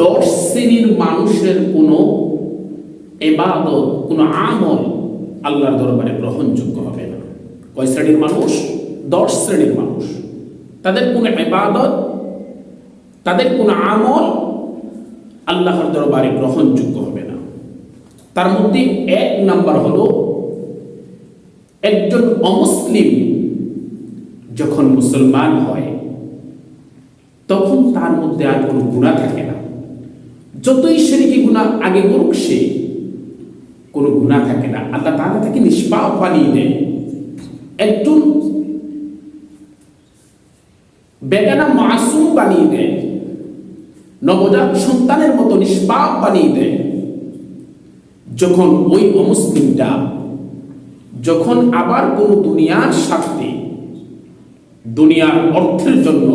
দশ শ্রেণির মানুষের কোনো এবাদত কোনো আমল আল্লাহর দরবারে গ্রহণযোগ্য হবে না। কয় শ্রেণির মানুষ? দশ শ্রেণির মানুষ। তাদের কোনো এবাদত তাদের কোনো আমল আল্লাহর দরবারে গ্রহণযোগ্য হবে না। তার মধ্যে এক নাম্বার হলো, একজন অমুসলিম যখন মুসলমান হয়, তখন তার মধ্যে আর কোনো গুণা থাকে না। যতই সেদিকে গুণা আগে করুক সে, কোনো গুণা থাকে না। আল্লাহ তাহলে তাকে নিষ্পাপ বানিয়ে দেয় একজন বেগানা মাসুম বানিয়ে দেয় নবজাত সন্তানের মতো নিষ্পাপ বানিয়ে দেয় যখন ওই অমুসলিমটা, যখন আবার কোনো দুনিয়ার স্বার্থে, দুনিয়ার অর্থের জন্য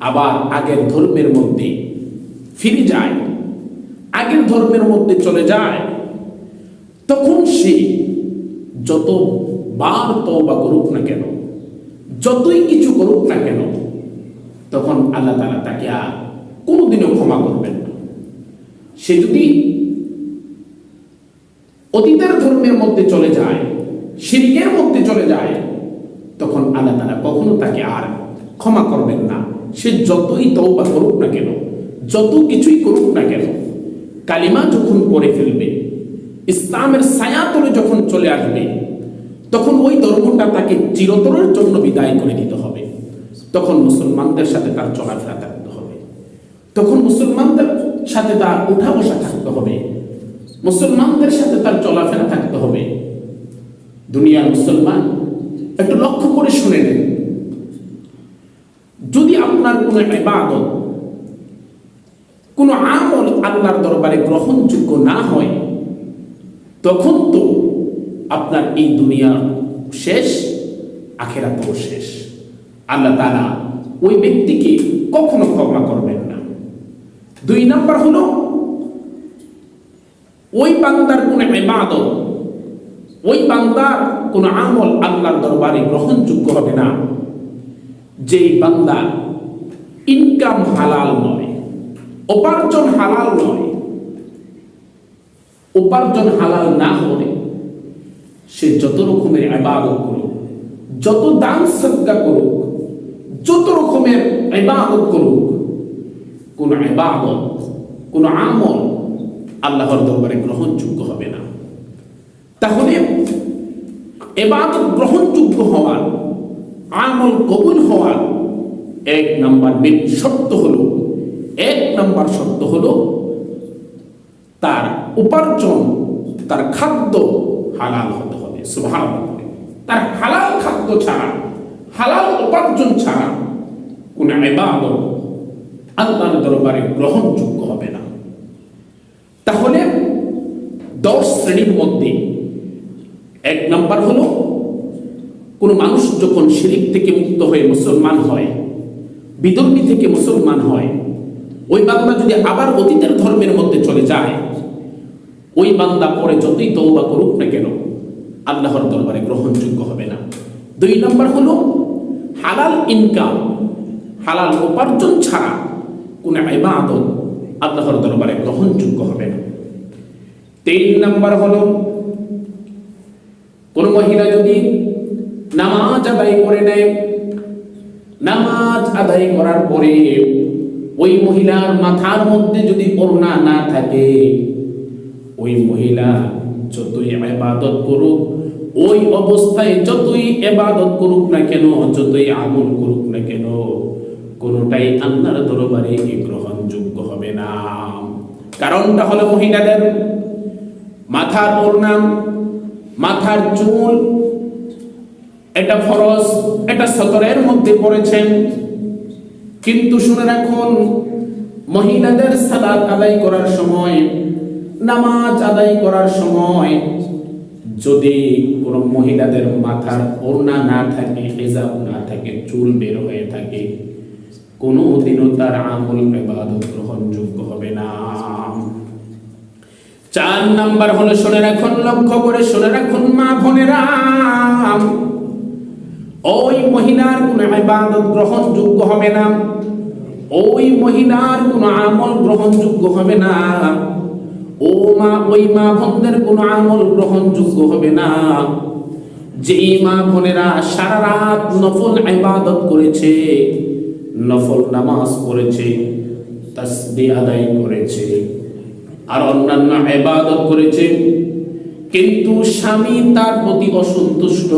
আবার আগের ধর্মের মধ্যে ফিরে যায়, আগের ধর্মের মধ্যে চলে যায়, তখন সে যত বার তওবা করুক না কেন, যতই কিছু করুক না কেন, তখন আল্লাহ তালা তাকে আর কোনোদিনও ক্ষমা করবেন না। সে যদি অতীতের ধর্মের মধ্যে চলে যায়, শিরিকের মধ্যে চলে যায়, তখন আল্লাহ তালা কখনো তাকে আর ক্ষমা করবেন না। সে যতই তওবা করুক না কেন যত কিছুই করুক না কেন, কালিমা যখন পড়ে ফেলবে, ইসলামের ছায়াতলে যখন চলে আসবে, তখন ওই ধর্মটা তাকে চিরতরের জন্য বিদায় করে দিতে হবে। তখন মুসলমানদের সাথে তার চলাফেরা থাকতে হবে। তখন মুসলমানদের সাথে তার উঠা বসা থাকতে হবে। মুসলমানদের সাথে তার চলাফেরা থাকতে হবে। দুনিয়ার মুসলমান একটু লক্ষ্য করে শুনে নেন। যদি আপনার কোনো ইবাদত কোনো আমল আল্লাহর দরবারে গ্রহণযোগ্য না হয়, তখন তো আপনার এই দুনিয়া শেষ, আখেরাতও শেষ। আল্লাহ তালা ওই ব্যক্তিকে কখনো ক্ষমা করবেন না। দুই নাম্বার হলো, ওই বান্দার কোন ইবাদত, ওই বান্দার কোন আমল আল্লাহর দরবারে গ্রহণযোগ্য হবে না, যেই বান্দা ইনকাম হালাল নয়। উপার্জন হালাল নয়। উপার্জন হালাল না হলে সে যত রকমের ইবাদত করুক, যত দান সদ্গা করুক, যত রকমের ইবাদত করুক, কোন ইবাদত, কোন আমল আল্লাহর দরবারে গ্রহণযোগ্য হবে না। তাহলে এবাদত গ্রহণযোগ্য হওয়ার, আমল কবুল হওয়ার এক নাম্বার শর্ত হলো এক নাম্বার শর্ত হলো তার উপার্জন, তার খাদ্য হালাল হতে হবে সুভাব তার হালাল খাদ্য ছাড়া, হালাল উপার্জন ছাড়া কোন এবাদত আল্লাহর দরবারে গ্রহণযোগ্য হবে না। তাহলে দশ শ্রেণির মধ্যে এক নাম্বার হলো, কোন মানুষ যখন শিরিক থেকে মুক্ত হয়ে মুসলমান হয় বিদর্মী থেকে মুসলমান হয় ওই বান্দা যদি আবার অতীতের ধর্মের মধ্যে চলে যায়, ওই বান্দা পরে যতই তৌবা করুক না কেন, আল্লাহর দরবারে গ্রহণযোগ্য হবে না। দুই নম্বর হল, হালাল ইনকাম হালাল উপার্জন ছাড়া কোন ইবাদত আল্লাহর দরবারে গ্রহণযোগ্য হবে না। তিন নম্বর হল, কোন মহিলা যদি নামাজ আদায় করে নেয়, নামাজ আদায় করার পরে ওই মহিলার মাথার মধ্যে যদি করুণা না থাকে, ওই মহিলা যতই এবাদত করুক, ওই অবস্থায় যতই এবাদত করুক না কেন, যতই আমল করুক না কেন, কোনোটাই আল্লাহর দরবারে গ্রহণযোগ্য হবে না। কারণটা হলো মহিলাদের মাথার ওড়না, মাথার চুল, এটা ফরজ, এটা সতরের মধ্যে পড়েছেন। কিন্তু শুনে রাখুন, মহিলাদের সালাত আদায় করার সময়, নামাজ আদায় করার সময় যদি কোনো মহিলাদের মাথার ওড়না না থাকে, হেজাব না থাকে, চুল বের হয়ে থাকে কোনো দিনও তার আমল ইবাদত গ্রহণযোগ্য হবে না। চার নাম্বার হলো, শুনে রাখুন, লক্ষ্য করে শুনে রাখুন, মা বোনেরা। ওই মহিলার কোন ইবাদত গ্রহণযোগ্য হবে না। ওই মহিলার কোনো আমল গ্রহণযোগ্য হবে না। ও মা, ওই মা বোনদের কোনো আমল গ্রহণযোগ্য হবে না। যেই মা বোনেরা সারা রাত নফল ইবাদত করেছে, নফল নামাজ পড়েছে তাসবিহ আদায় করেছে, আর অন্যান্য ইবাদত করেছে, কিন্তু স্বামী তার প্রতি অসন্তুষ্ট।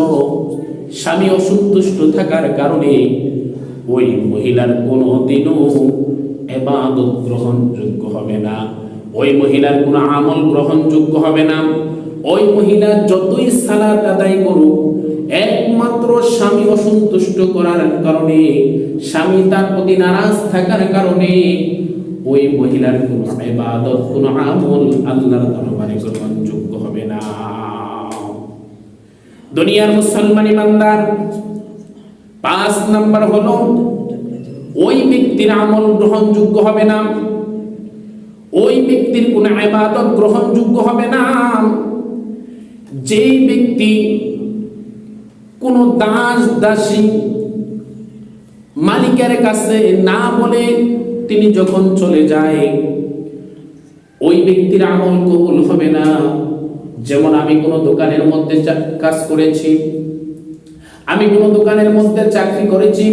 স্বামী অসন্তুষ্ট থাকার কারণে ওই মহিলার কোনো দিনও এবাদত গ্রহণযোগ্য হবে না। ওই মহিলার কোনো আমল গ্রহণযোগ্য হবে না। ওই মহিলা যতই সালাত আদায় করুক, একমাত্র স্বামী অসন্তুষ্ট করার কারণে, স্বামী তার প্রতি নারাজ থাকার কারণে ওই মহিলার কোন ইবাদত কোন আমল আল্লাহর দরবারে গ্রহণযোগ্য হবে না। দুনিয়ার মুসলমান ইমানদার পাঁচ নাম্বার হলো, ওই ব্যক্তির আমল গ্রহণযোগ্য হবে না। ওই ব্যক্তির কোন ইবাদত গ্রহণযোগ্য হবে না। যেই ব্যক্তি কোন দাস দাসী মালিকের কাছে না বলে তিনি যখন চলে যায়, ওই ব্যক্তির আমল কবুল হবে না। যেমন আমি কোনো দোকানের মধ্যে কাজ করেছি, আমি কোনো দোকানের মধ্যে চাকরি করেছি,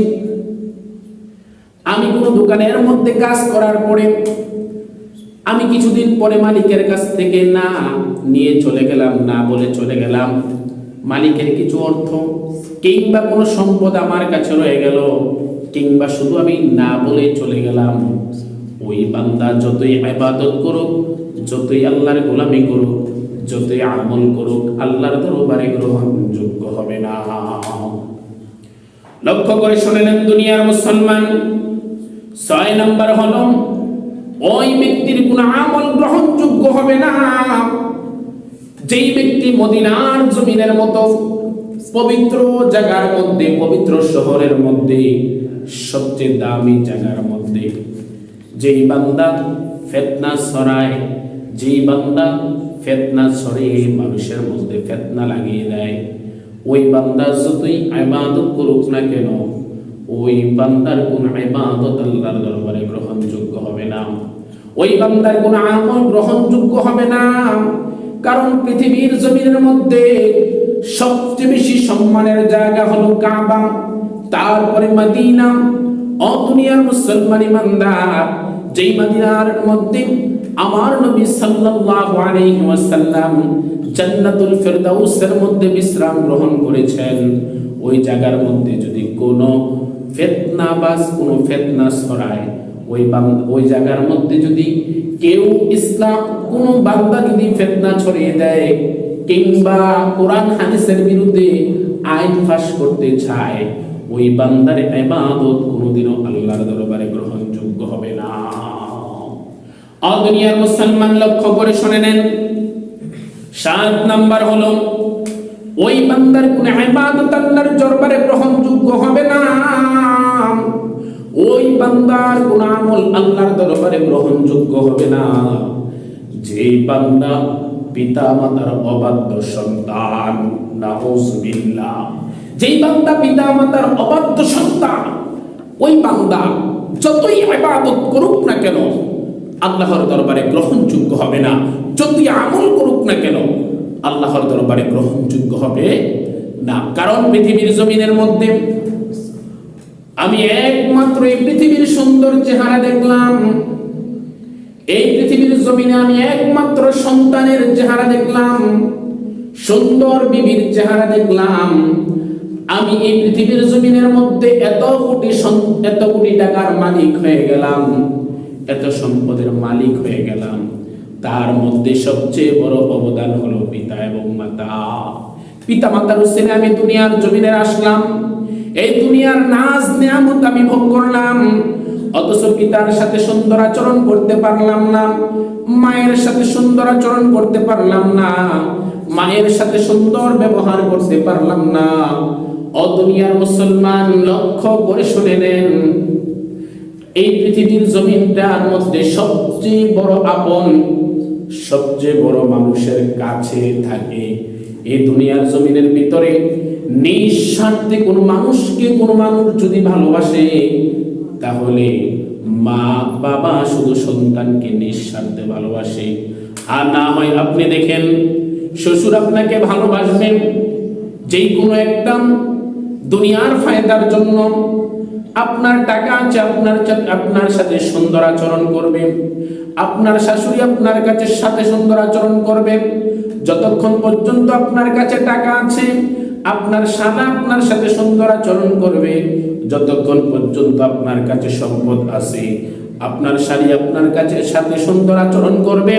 আমি কোনো দোকানের মধ্যে কাজ করার পরে আমি কিছুদিন পরে মালিকের কাছ থেকে না নিয়ে চলে গেলাম, না বলে চলে গেলাম। মালিকের কিছু অর্থ কিংবা কোনো সম্পদ আমার কাছে রয়ে গেল, কিংবা শুধু আমি না বলে চলে গেলাম। ওই বান্দা যতই ইবাদত করুক, যতই আল্লাহর গোলামি করুক যতই আমল করুক, আল্লাহর দরবারে গ্রহণযোগ্য হবে না। লক্ষ্য করে শুনেলেন দুনিয়ার মুসলমান। ছয় নম্বর হলো, ওই ব্যক্তির কোন আমল গ্রহণযোগ্য হবে না। যেই ব্যক্তি মদিনার জমিনের মতো পবিত্র জায়গার মধ্যে, পবিত্র শহরের মধ্যে, সবচেয়ে দামি জায়গার মধ্যে, যেই বান্দা ফেতনা ছড়ায়, যেই বান্দা ফেতনা ছড়িয়ে মানুষের মধ্যে ফেতনা লাগিয়ে দেয়। ওই বান্দা যতই ইবাদত করুক না কেন, ওই বান্দার কোন ইবাদত আল্লাহর দরবারে গ্রহণযোগ্য হবে না। ওই বান্দার কোন আমল গ্রহণযোগ্য হবে না। কারণ পৃথিবীর জমিনের মধ্যে সবচেয়ে বেশি সম্মানের জায়গা হলো কাবা, তারপরে মদিনা। ও দুনিয়ার মুসলমান ইমানদার যেই মদিনার মধ্যে আমার নবী সাল্লাল্লাহু আলাইহি ওয়াসাল্লাম জান্নাতুল ফেরদাউসের মধ্যে বিশ্রাম গ্রহণ করেছেন। ওই জায়গার মধ্যে যদি কোনো ফেতনা বাস কোনো ফেতনা ছড়ায়, ওই ওই জায়গার মধ্যে যদি কেউ ইসলাম, কোনো বান্দা যদি ফেতনা ছড়িয়ে দেয় কিংবা কোরআন হাদিসের বিরুদ্ধে আইন ফাঁস করতে চায়, ওই বান্দার ইবাদত কোনোদিনও আল্লাহর দরবারে গ্রহণযোগ্য হবে না আর দুনিয়ার মুসলমান লক্ষ্য করে শুনে নেন। সাত নাম্বার হলো, ওই বান্দার কোন ইবাদত আল্লাহর দরবারে গ্রহণযোগ্য হবে না। ওই বান্দার কোন আমল আল্লাহর দরবারে গ্রহণযোগ্য হবে না। যেই বান্দা পিতা মাতার অবাধ্য সন্তান, নাউজুবিল্লাহ। যেই বান্দা পিতা মাতার অবাধ্য সন্তান, ওই বান্দা যতই ইবাদত করুক না কেন আল্লাহর দরবারে গ্রহণযোগ্য হবে না। যতই আমল করুক না কেন, আল্লাহর দরবারে গ্রহণযোগ্য হবে না। কারণ পৃথিবীর জমিনের মধ্যে আমি একমাত্র এই পৃথিবীর সুন্দর চেহারা দেখলাম। এই পৃথিবীর জমিনে আমি একমাত্র সন্তানের চেহারা দেখলাম। সুন্দর বিবির চেহারা দেখলাম। আমি এই পৃথিবীর জমিনের মধ্যে এত কোটি এত কোটি টাকার মালিক হয়ে গেলাম। এত সম্পদের মালিক হয়ে গেলাম। তার মধ্যে সবচেয়ে বড় অবদান হলো পিতা এবং মাতা। পিতা মাতার হোসেনে আমি দুনিয়ার জমিনে আসলাম। এই দুনিয়ার নাজ নিয়ামত আমি ভোগ করলাম। অথচ পিতার সাথে সুন্দর আচরণ করতে পারলাম না। মায়ের সাথে সুন্দর আচরণ করতে পারলাম না। মায়ের সাথে সুন্দর ব্যবহার করতে পারলাম না। ও দুনিয়ার মুসলমান লক্ষ্য করে শুনে নেন। এই পৃথিবীর জমিনটার মধ্যে সবচেয়ে বড় আপন, সবচেয়ে বড় মানুষের কাছে থাকে। এই দুনিয়ার জমিনের ভিতরে নিঃস্বার্থে কোনো মানুষকে, কোনো মানুষ যদি ভালোবাসে, তাহলে মা, বাবা শুধু সন্তানকে নিঃস্বার্থে ভালোবাসে। আর না হয় আপনি দেখেন, শ্বশুর আপনাকে ভালোবাসবেন যেই কোনো একটা দুনিয়ার ফায়দার জন্য। আপনার টাকা আছে, আপনার আপনার সাথে সুন্দর আচরণ করবে। আপনার শাশুড়ি আপনার কাছে সাথে সুন্দর আচরণ করবে। যতক্ষণ পর্যন্ত আপনার কাছে টাকা আছে, আপনার সাদা আপনার সাথে সুন্দর আচরণ করবে। যতক্ষণ পর্যন্ত আপনার কাছে সম্পদ আছে, আপনার শাড়ি আপনার কাছে সাথে সুন্দর আচরণ করবে।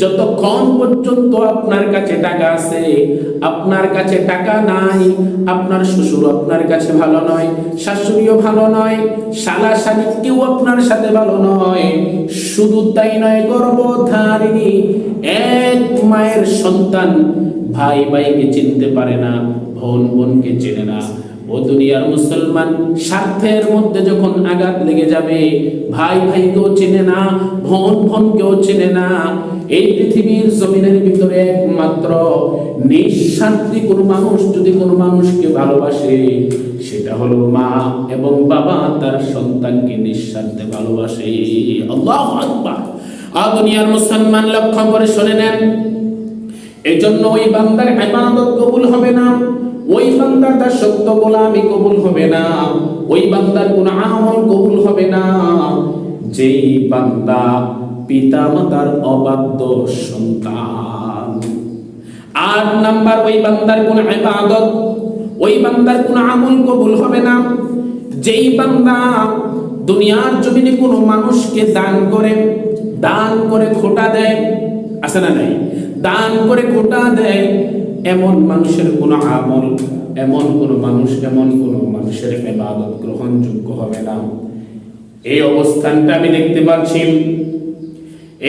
যতক্ষণ পর্যন্ত আপনার কাছে টাকা আছে, আপনার কাছে টাকা নাই, আপনার শ্বশুর আপনার কাছে ভালো নয়, শাশুড়িও ভালো নয়, শালা শালি কেউ আপনার সাথে ভালো নয়। শুধু তাই নয়, গর্ভধারিণী, এক মায়ের সন্তান ভাই ভাইকে চিনতে পারে না বোন বোনকে চেনে না। ও দুনিয়ার মুসলমান স্বার্থের মধ্যে যখন আঘাত লেগে যাবে, ভাই ভাইকেও চেনে না, বোন বোনকেও চেনে না, এই পৃথিবীর জমিনের ভিতরে একমাত্র নিঃস্বার্থী কোনো মানুষ যদি কোনো মানুষকে ভালোবাসে, সেটা হলো মা এবং বাবা তার সন্তানকে নিঃস্বার্থে ভালোবাসে। আল্লাহ দুনিয়ার মুসলমান লক্ষ্য করে শুনে নেন, এজন্য ওই বান্দার ইবাদত কবুল হবে না। ওই বান্দার তার সত্য গোলামি কবুল হবে না। ওই বান্দার কোন আমল কবুল হবে না। যেই বান্দা পিতা মাতার অবাধ্য সন্তান। আট নাম্বার, ওই বান্দার কোন ইবাদত, ওই বান্দার কোন আমল কবুল হবে না। যেই বান্দা দুনিয়ার জমিনে কোনো মানুষকে দান করে দান করে খোটা দেয়, আছে না নাই? দান করে খোটা দেয় এমন মানুষের কোনো আমল, এমন কোনো মানুষ, এমন কোনো মানুষের ইবাদত গ্রহণযোগ্য হবে না। এই অবস্থানটা আমি দেখতে পাচ্ছি।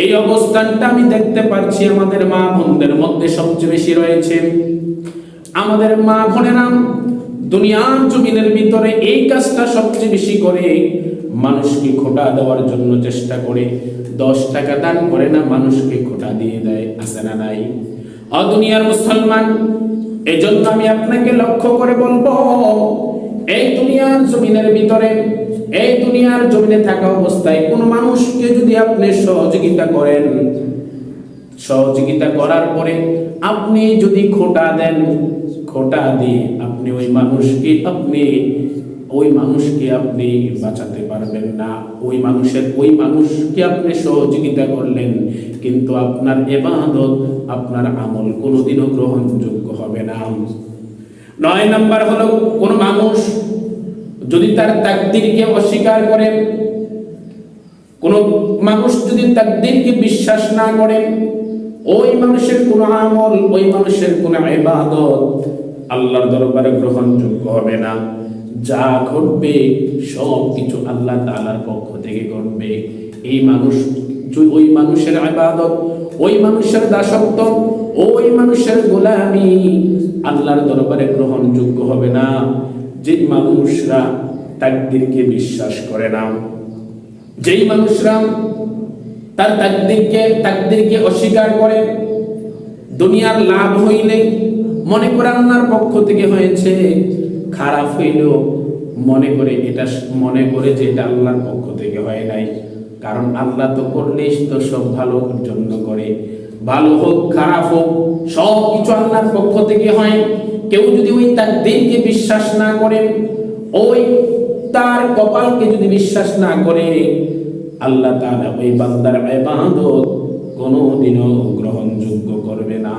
এই অবস্থানটা আমি দেখতে পাচ্ছি আমাদের মা বোনদের মধ্যে সবচেয়ে বেশি রয়েছে। আমাদের মা বোনেরা দুনিয়ার জমিনের ভিতরে এই কাজটা সবচেয়ে বেশি করে, মানুষকে খোটা দেওয়ার জন্য চেষ্টা করে। দশ টাকা দান করে না, মানুষকে খোটা দিয়ে দেয়, আছে না নাই? অদুনিয়ার মুসলমান, এজন্য আমি আপনাকে লক্ষ্য করে বলব, এই দুনিয়ার জমিনের ভিতরে, এই দুনিয়ার জমিনে থাকা অবস্থায় কোন মানুষকে যদি আপনি সহযোগিতা করেন, সহযোগিতা করার পরে আপনি যদি খোটা দেন, খোটা দিয়ে আপনি ওই মানুষকে আপনি ওই মানুষকে আপনি বাঁচাতে পারবেন না। ওই মানুষের, ওই মানুষকে আপনি সহযোগিতা করলেন, কিন্তু আপনার এবাদত, আপনার আমল কোনোদিনও গ্রহণযোগ্য হবে না। নয় নাম্বার হলো, কোন মানুষ যদি তার তাকদিরকে অস্বীকার করে, কোন মানুষ যদি তাকদিরকে বিশ্বাস না করে, ওই মানুষের কোন আমল, ওই মানুষের কোন ইবাদত আল্লাহর দরবারে গ্রহণযোগ্য হবে না। যা ঘটবে, সব কিছু আল্লাহ তাআলার পক্ষ থেকে ঘটবে। এই মানুষ ওই মানুষের ইবাদত, ওই মানুষের দাসত্ব, ওই মানুষের গোলামি আল্লাহর দরবারে গ্রহণযোগ্য হবে না। যে মানুষরা তাকদিরকে বিশ্বাস করে না, যেই মানুষরা তার তাকদিরকে তাকদিরকে অস্বীকার করে, দুনিয়ার লাভ হইলে মনে করে পক্ষ থেকে হয়েছে খারাপ হইলেও মনে করে এটা মনে করে যে এটা আল্লাহর পক্ষ থেকে হয় নাই। কারণ আল্লাহ তো করলেই তো সব ভালোর জন্য করে। ভালো হোক, খারাপ হোক, সব কিছু আল্লাহর পক্ষ থেকে হয়। কেউ যদি ওই তাকদিরকে বিশ্বাস না করে, ওই তার কপালকে যদি বিশ্বাস না করে, আল্লাহ তাআলা ওই বান্দার ইবাদত কোনোদিনও গ্রহণযোগ্য করবে না।